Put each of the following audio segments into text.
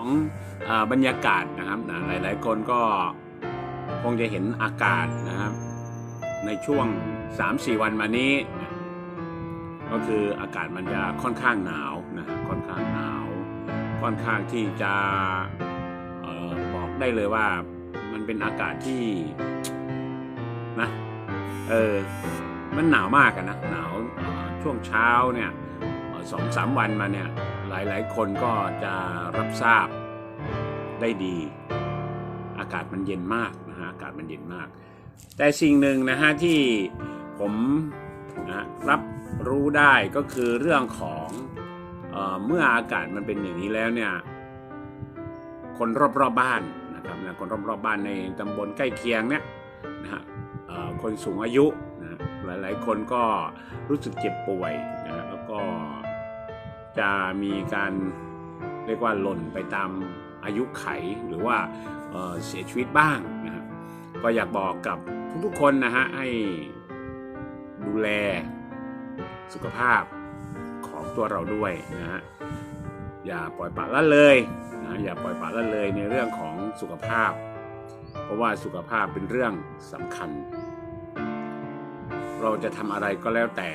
ของอบรรยากาศนะครับนะหลาย ๆ คนก็คงจะเห็นอากาศนะครับ ในช่วง 3-4 วันมานี้นะก็คืออากาศมันจะค่อนข้างหนาวนะค่อนข้างหนาว ค่อนข้างที่จะออบอกได้เลยว่ามันเป็นอากาศที่นะเออมันหนาวมากนะหนาวช่วงเช้าเนี่ยสองสามวันมาเนี่ย ลายๆ คนก็จะรับทราบได้ดี อากาศมันเย็นมากนะฮะอากาศมันเย็นมาก แต่สิ่งหนึ่งนะฮะที่ผมนะรับรู้ได้ก็คือเรื่องของเออเมื่ออากาศมันเป็นอย่างนี้แล้วเนี่ยคนรอบๆบบ้านนะครับนะคนรอบๆบบ้านในตำบลใกล้เคียงเนี่ยนะฮะคนสูงอายุนะหลายๆ คนก็รู้สึกเจ็บป่วย จะมีการเรียกว่าหล่นไปตามอายุไขหรือว่าเเสียชีวิตบ้างนะฮะก็อยากบอกกับทุกๆคนนะฮะให้ดูแลสุขภาพของตัวเราด้วยนะฮะอย่าปล่อยปละละเลยนะอย่าปล่อยปละละเลยในเรื่องของสุขภาพ เพราะว่าสุขภาพเป็นเรื่องสำคัญ เราจะทำอะไรก็แล้วแต่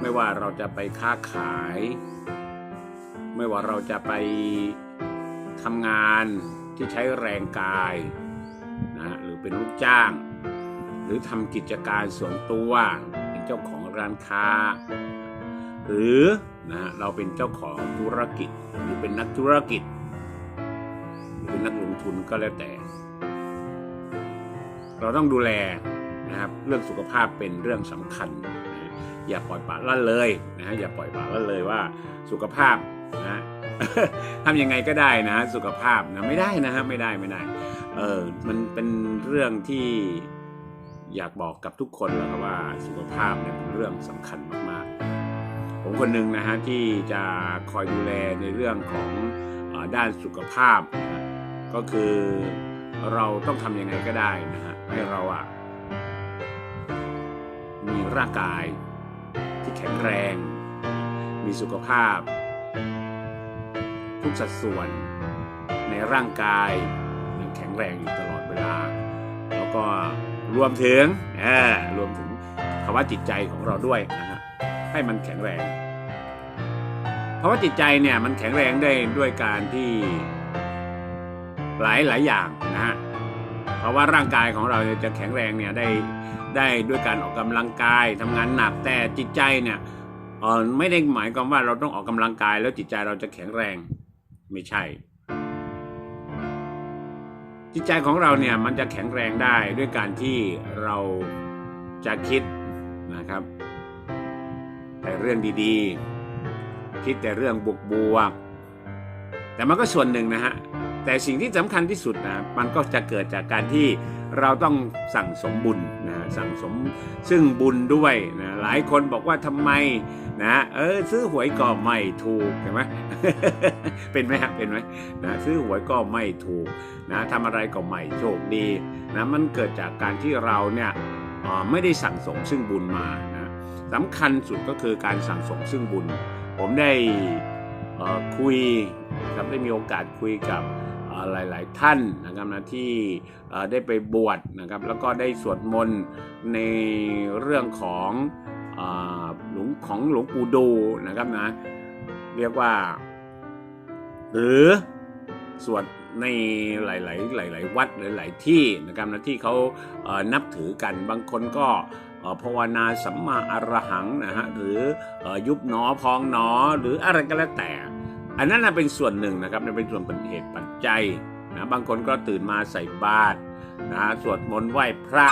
ไม่ว่าเราจะไปค้าขาย ไม่ว่าเราจะไปทำงานที่ใช้แรงกายนะฮะหรือเป็นลูกจ้าง หรือทำกิจการส่วนตัว เป็นเจ้าของร้านค้า หรือนะฮะเราเป็นเจ้าของธุรกิจ หรือเป็นนักธุรกิจ หรือเป็นนักลงทุนก็แล้วแต่ เราต้องดูแลนะครับเรื่องสุขภาพเป็นเรื่องสำคัญ อย่าปล่อยปละละเลยนะฮะอย่าปล่อยปละละเลยว่าสุขภาพนะทำยังไงก็ได้นะสุขภาพนะไม่ได้นะฮะไม่ได้ไม่ได้เออมันเป็นเรื่องที่อยากบอกกับทุกคนแล้วครับว่าสุขภาพเนี่ยเป็นเรื่องสำคัญมากๆ ผมคนหนึ่งนะฮะที่จะคอยดูแลในเรื่องของออด้านสุขภาพนะฮะก็คือเราต้องทำยังไงก็ได้นะฮะให้เราอะมีร่างกาย ที่แข็งแรง มีสุขภาพ ทุกสัดส่วนในร่างกายยังแข็งแรงอยู่ตลอดเวลา แล้วก็รวมถึงเออรวมถึงภาวะจิตใจของเราด้วยนะฮะให้มันแข็งแรงภาวะจิตใจเนี่ยมันแข็งแรงได้ด้วยการที่หลายหลายอย่างนะฮะ เพราะว่าร่างกายของเราจะแข็งแรงเนี่ยได้ได้ด้วยการออกกำลังกายทำงานหนักแต่จิตใจเนี่ยเออไม่ได้หมายความว่าเราต้องออกกำลังกายแล้วจิตใจเราจะแข็งแรงไม่ใช่ จิตใจของเราเนี่ยมันจะแข็งแรงได้ด้วยการที่เราจะคิดนะครับ แต่เรื่องดีๆ คิดแต่เรื่องบวกๆแต่มันก็ส่วนหนึ่งนะฮะ แต่สิ่งที่สำคัญที่สุดนะมันก็จะเกิดจากการที่เราต้องสั่งสมบุญนะสั่งสมซึ่งบุญด้วยนะหลายคนบอกว่าทำไมนะเออซื้อหวยก็ไม่ถูกเห็นไหมเป็นไหมฮะเป็นไหมนะซื้อหวยก็ไม่ถูกนะทำอะไรก็ไม่โชคดีนะมันเกิดจากการที่เราเนี่ยไม่ได้สั่งสมซึ่งบุญมานะสำคัญสุดก็คือการสั่งสมซึ่งบุญ ผมได้คุยครับได้มีโอกาสคุยกับ หลาย ๆ ท่านนะครับนะที่ได้ไปบวชนะครับ แล้วก็ได้สวดมนต์ในเรื่องของอหลวงของหลวงปู่ดูนะครับนะเรียกว่า หรือสวดในหลาย ๆ หลาย ๆ วัดหลาย ๆ ที่นะครับนะที่เขาเอ่อนับถือกันบางคนก็ภาวนาสัมมาอรหังนะฮะหรืออยุบหนอพองหนอหรืออะไรก็แล้วแต่ อันนั้นนะเป็นส่วนหนึ่งนะครับเป็นส่วนเป็นเหตุปัจจัยนะบางคนก็ตื่นมาใส่บาตรนะสวดมนต์ไหว้พระ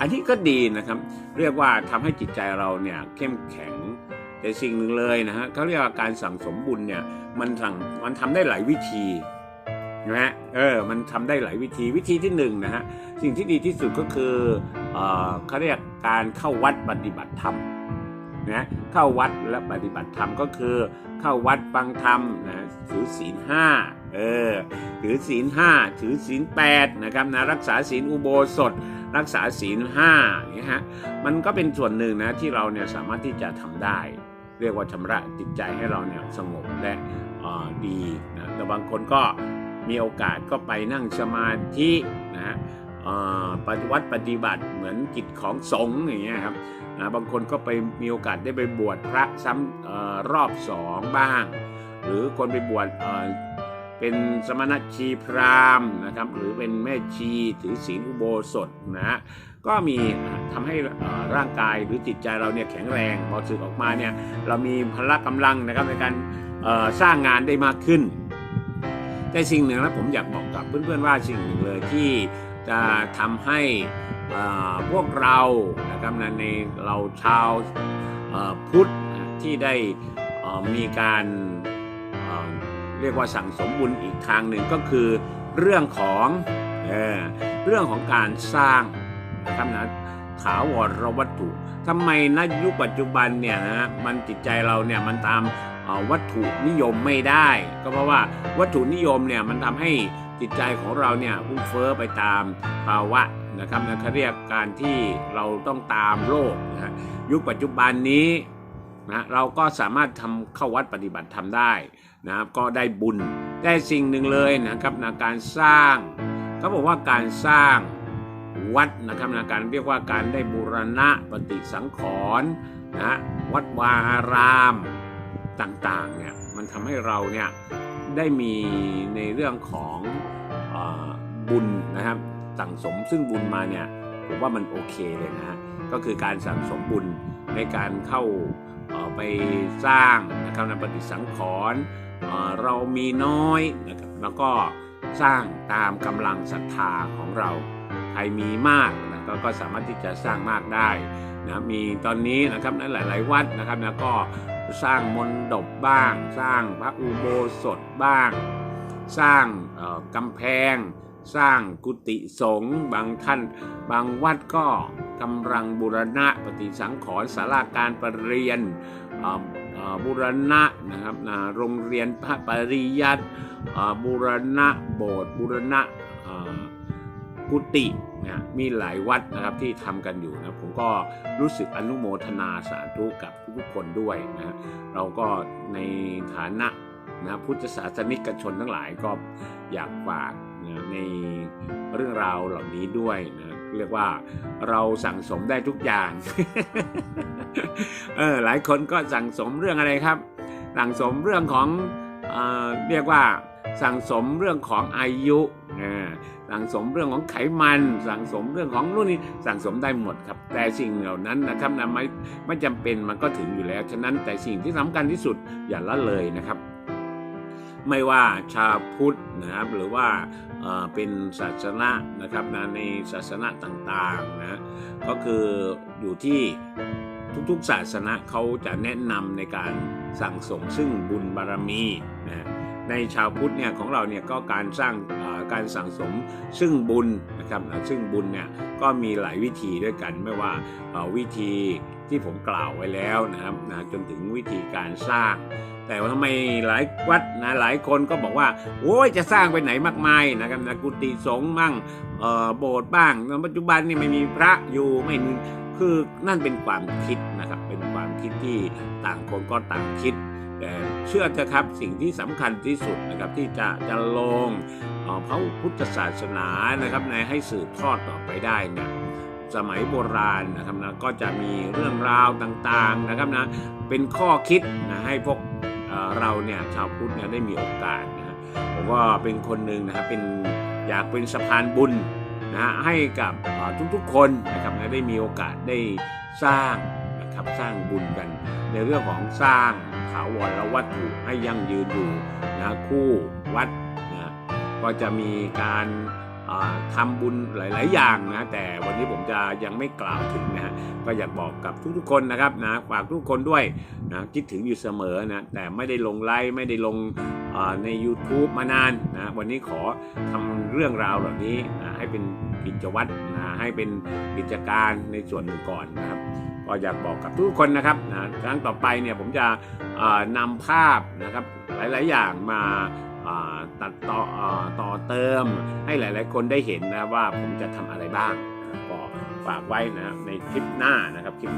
อันนี้ก็ดีนะครับ เรียกว่าทำให้จิตใจเราเนี่ยเข้มแข็งแต่สิ่งหนึ่งเลยนะฮะเขาเรียกว่าการสั่งสมบุญเนี่ยมันสั่งมันทำได้หลายวิธีนะฮะเออมันทำได้หลายวิธีวิธีที่หนึ่งนะฮะสิ่งที่ดีที่สุดก็คือเออเขาเรียกการเข้าวัดปฏิบัติธรรมนะเข้าวัดและปฏิบัติธรรมก็คือ เข้าวัดฟังธรรมนะถือศีลห้าเออถือศีลห้าถือศีลแปดนะครับนะรักษาศีลอุโบสถ รักษาศีลห้าอย่างนี้ฮะมันก็เป็นส่วนหนึ่งนะที่เราเนี่ยสามารถที่จะทำได้ เรียกว่าชำระจิตใจให้เราเนี่ยสงบและออดีนะแต่บางคนก็มีโอกาสก็ไปนั่งสมาธินะฮะ ปฏิวัติปฏิบัติเหมือนกิจของสงฆ์อย่างเงี้ยครับนะบางคนก็ไปมีโอกาสได้ไปบวชพระซ้ำออรอบสองบ้าง หรือคนไปบวชเเป็นสมณชีพราหมณ์นะครับหรือเป็นแม่ชีถือศีลอุโบสถนะก็มีทำให้ร่างกายหรือจิตใจเราเนี่ยแข็งแรงพอสึกออกมาเนี่ยเรามีพละกำลังนะครับในการสร้างงานได้มากขึ้น แต่สิ่งหนึ่งนะผมอยากบอกกับเพื่อนๆว่าสิ่งหนึ่งเลยที่ จะทำให้พวกเรานะครับในเราชาวพุทธที่ได้มีการเอ่อเรียกว่าสั่งสมบุญอีกทางหนึ่งก็คือเรื่องของเอเรื่องของการสร้างนะครับนะถาวรวัตถุทำไมณยุคปัจจุบันเนี่ยนะมันจิตใจเราเนี่ยมันตามวัตถุนิยมไม่ได้ ก็เพราะว่าวัตถุนิยมเนี่ยมันทำให้ จิตใจของเราเนี่ยฟุ้งเฟ้อไปตามภาวะนะครับนะเขาเรียกการที่เราต้องตามโลกนะฮะยุคปัจจุบันนี้นะเราก็สามารถทำเข้าวัดปฏิบัติทำได้นะครับก็ได้บุญได้สิ่งหนึ่งเลยนะครับนะการสร้างเขาบอกว่าการสร้างวัดนะครับนะการเรียกว่าการได้บูรณะปฏิสังขรณ์นะวัดวาอารามต่างๆเนี่ยมันทำให้เราเนี่ย ได้มีในเรื่องของอบุญนะครับสั่งสมซึ่งบุญมาเนี่ยผมว่ามันโอเคเลยนะฮะก็คือการสั่งสมบุญในการเข้าไปสร้างนะครับในปฏิสังขรณ์เรามีน้อยนะครับแล้วก็สร้างตามกำลังศรัทธาของเราใครมีมากนะก็ก็สามารถที่จะสร้างมากได้นะมีตอนนี้นะครับในหลาย ๆ วัดนะครับนะก็ สร้างมนดบบ้าง สร้างพระอุโบสถบ้าง สร้างกำแพง สร้างกุฏิสงฆ์บางท่าน บางวัดก็กำลังบูรณะปฏิสังขรณ์ศาลาการประเรียนบูรณะนะครับโรงเรียนพระปริยัติบูรณะโบสถ์บูรณะ กุฏินะมีหลายวัดนะครับที่ทำกันอยู่นะผมก็รู้สึกอนุโมทนาสาธุกับทุกคนด้วยนะเราก็ในฐานะนะพุทธศาสนิกชนทั้งหลายก็อยากฝากนะในเรื่องราวเหล่านี้ด้วยนะเรียกว่าเราสั่งสมได้ทุกอย่าง เออหลายคนก็สั่งสมเรื่องอะไรครับ สั่งสมเรื่องของเออเรียกว่าสั่งสมเรื่องของอายุนะ สั่งสมเรื่องของไขมัน สั่งสมเรื่องของนู่นนี่สั่งสมได้หมดครับ แต่สิ่งเหล่านั้นนะครับนะไม่ไม่จำเป็นมันก็ถึงอยู่แล้ว ฉะนั้นแต่สิ่งที่สำคัญที่สุดอย่าละเลยนะครับ ไม่ว่าชาวพุทธนะครับหรือว่าเอ่อเป็นศาสนานะครับนะในศาสนาต่างๆนะก็คืออยู่ที่ทุกๆศาสนาเขาจะแนะนำในการสั่งสมซึ่งบุญบารมีนะ ในชาวพุทธเนี่ยของเราเนี่ยก็การสร้างการสั่งสมซึ่งบุญนะครับซึ่งบุญเนี่ยก็มีหลายวิธีด้วยกันไม่ว่าวิธีที่ผมกล่าวไว้แล้วนะครับนะจนถึงวิธีการสร้าง แต่ว่าทำไมหลายวัดนะหลายคนก็บอกว่าโอ้ยจะสร้างไปไหนมากมายนะครับนะกุฏิสงฆ์มั่งโบสถ์บ้างในปัจจุบันนี่ไม่มีพระอยู่ไม่มีคือนั่นเป็นความคิดนะครับเป็นความคิดที่ต่างคนก็ต่างคิด เชื่อเถอะครับสิ่งที่สำคัญที่สุดนะครับที่จะจะลงพระพุทธศาสนานะครับในให้สืบทอดต่อไปได้เนี่ยสมัยโบราณนะครับนะก็จะมีเรื่องราวต่างๆนะครับนะเป็นข้อคิดนะให้พวกเราเนี่ยชาวพุทธเนี่ยได้มีโอกาสนะผมก็เป็นคนหนึ่งนะครับเป็นอยากเป็นสะพานบุญนะฮะให้กับทุกๆคนนะครับนะได้มีโอกาสได้สร้างนะครับสร้างบุญกันในเรื่องของสร้างาวรวัตถุให้ยั่งยืนอยู่นะคู่วัดนะก็จะมีการอ่าทำบุญหลาย ๆ อย่างนะแต่วันนี้ผมจะยังไม่กล่าวถึงนะก็อยากบอกกับทุก ๆ คนนะครับนะฝากทุกคนด้วยนะคิดถึงอยู่เสมอนะแต่ไม่ได้ลงไลฟ์ไม่ได้ลงใน YouTube มานานนะวันนี้ขอทำเรื่องราวเหล่านี้นะให้เป็นกิจวัตรนะให้เป็นกิจการในส่วนหนึ่งก่อนนะครับก็อยากบอกกับทุกคนนะครับนะครั้งต่อไปเนี่ยผมจะ นำภาพนะครับหลาย ๆ อย่างมาตัดต่อต่อเติมให้หลาย ๆ คนได้เห็นนะว่าผมจะทำอะไรบ้างก็ฝากไว้นะในคลิปหน้านะครับคลิป